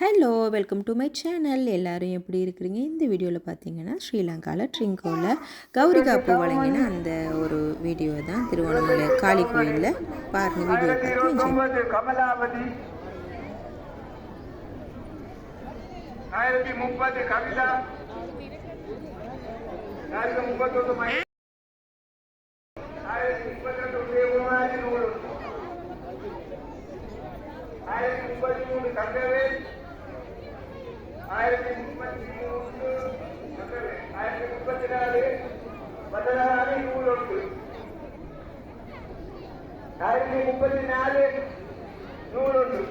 Hello welcome to my channel எல்லாரும் எப்படி இருக்கிறீங்க? இந்த வீடியோவில் பார்த்தீங்கன்னா ஸ்ரீலங்காவில் ட்ரிங்கோவில் கௌரிகா பூ வழங்கின அந்த ஒரு வீடியோ தான். திருவண்ணாமலை காளி கோயிலில் பாருங்க வீடியோ பார்த்து கமலாவதி. ஆயிரத்தி முப்பது கவிதா. ஆயிரத்தி முப்பத்தொன்று மை ஆயிரத்தி முப்பத்தி ரெண்டு தேவமாரி நூறு ஆயிரத்தி முப்பத்தி மூணு கங்கவேல். ஆயிரத்தி முப்பத்தி மூன்று கங்கவேல் ஆயிரத்தி முப்பத்தி நாலு பதனாறு நூறு ஒன்று ஆயிரத்தி முப்பத்தி நாலு நூறொன்று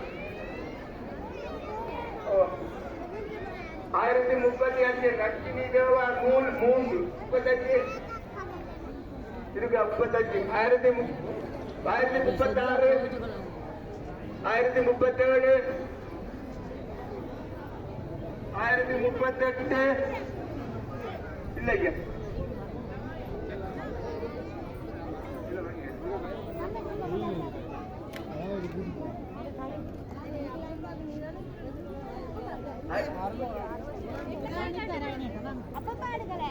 ஓ. ஆயிரத்தி முப்பத்தி அஞ்சு லட்சுமி தேவா நூல் மூன்று முப்பத்தஞ்சு இருக்கா முப்பத்தஞ்சு ஆயிரத்தி மு- ஆயிரத்தி முப்பத்தாறு ஆயிரத்தி முப்பத்தேழு ஆயிரத்தி முப்பத்தி எட்டு இல்லைங்க. அப்ப பாடுகல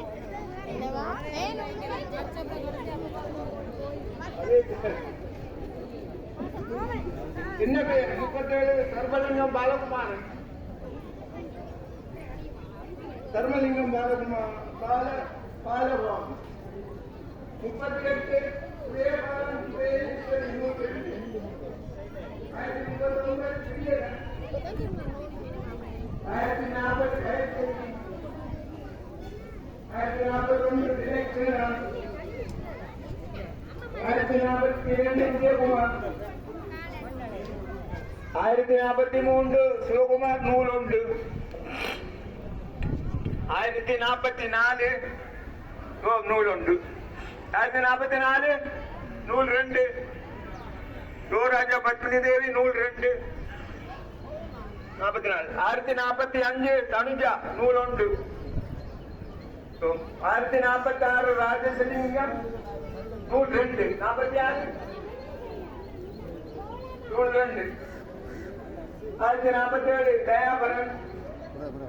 என்ன பேர் முப்பத்தேழு சர்வலிங்கம் பாலகுமாரன். ധർമ്മലിംഗം ബാലകുമാർ ബാല ബാലഭാമ മുപ്പത്തിയെട്ട് പ്രിയപാലം ഇരുപത്തിരണ്ട് ആയിരത്തി മുപ്പത്തൊമ്പത് ആയിരത്തി നാൽപ്പത്തി ആയിരത്തി നാൽപ്പത്തി രണ്ട് ആയിരത്തി നാൽപ്പത്തി മൂന്ന് ശിവകുമാർ നൂലുണ്ട്. ஆயிரத்தி நாற்பத்தி நாலு நூல் ஒன்று ஆயிரத்தி நாற்பத்தி நாலு நூல் ரெண்டு யுவராஜா பத்மினி தேவி நூல் ரெண்டு நாற்பத்தி நாலு ஆயிரத்தி நாற்பத்தி அஞ்சு தனுஜா நூல் ஒன்று ஆயிரத்தி நாற்பத்தி ஆறு ராஜசிலிங்கம் நூல் ரெண்டு நாற்பத்தி ஆறு நூல் ரெண்டு ஆயிரத்தி நாற்பத்தி ஏழு தயாபரன்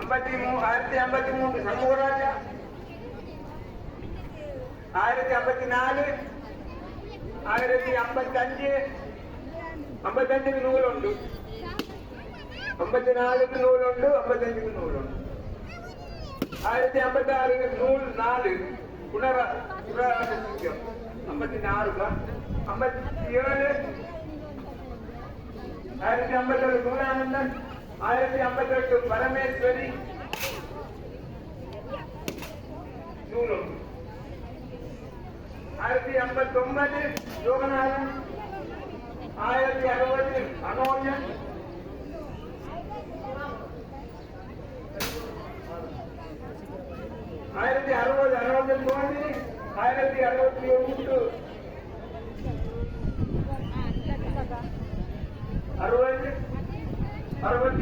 അമ്പത്തി ആയിരത്തി അമ്പത്തി മൂന്ന് സമൂഹരാജ. ആയിരത്തി അമ്പത്തിനാല് ആയിരത്തി അമ്പത്തഞ്ച് അമ്പത്തഞ്ചിന് നൂലുണ്ട്. അമ്പത്തിനാലിന് നൂലുണ്ട് അമ്പത്തഞ്ചിന് നൂലുണ്ട്. ആയിരത്തി അമ്പത്തി ആറിന് നൂൽ നാല്. പുനറ പുനരാശിക്കും അമ്പത്തിനാറ് അമ്പത്തി ഏഴ് ആയിരത്തി അമ്പത്തി ഏഴ് യോഗനാഥൻ ஆயிரத்தி ஐம்பத்தி எட்டு பரமேஸ்வரி நூலும் ஆயிரத்தி ஐம்பத்தி ஒன்பது யோகநாதன் ஆயிரத்தி அறுபது அனோஜன் ஆயிரத்தி அறுபது அறுபது தோண்டி ஆயிரத்தி அறுபத்தி ஒன்று அறுபது அறுபது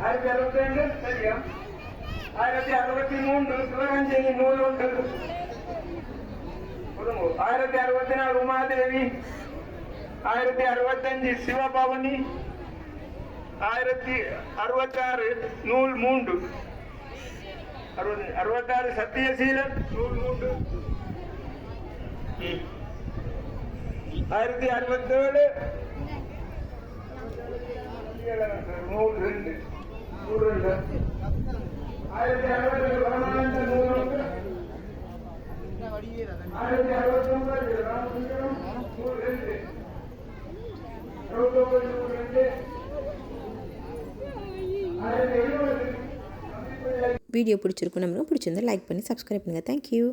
ആയിരത്തി അറുപത്തി രണ്ട് ശരിയാ ആയിരത്തി അറുപത്തി മൂന്ന് ശിവരഞ്ജനി നൂലുണ്ട് ആയിരത്തി അറുപത്തിനാല് ഉമാദേവി ആയിരത്തി അറുപത്തഞ്ച് ശിവഭവനി ആയിരത്തി അറുപത്തി ആറ് നൂൽ മൂണ്ട് அறுபது அறுபத்தாறு சத்தியசீலன் நூல் மூன்று ஆயிரத்தி அறுபத்தேழு. நூல் ரெண்டு நூல் ரெண்டு ஆயிரத்தி அறுபத்தி பரமானந்த நூல் ஒன்று ஆயிரத்தி அறுபத்தி ஒன்பது ராமசுந்தரம் நூல் ரெண்டு. அறுபத்தி ஒன்பது நூல் ரெண்டு ஆயிரத்தி எழுபது வீடியோ பிடிச்சிருக்கும் நம்ம பிடிச்சிருந்தா லைக் பண்ணி சப்ஸ்கிரைப் பண்ணுங்கள் தேங்க்யூ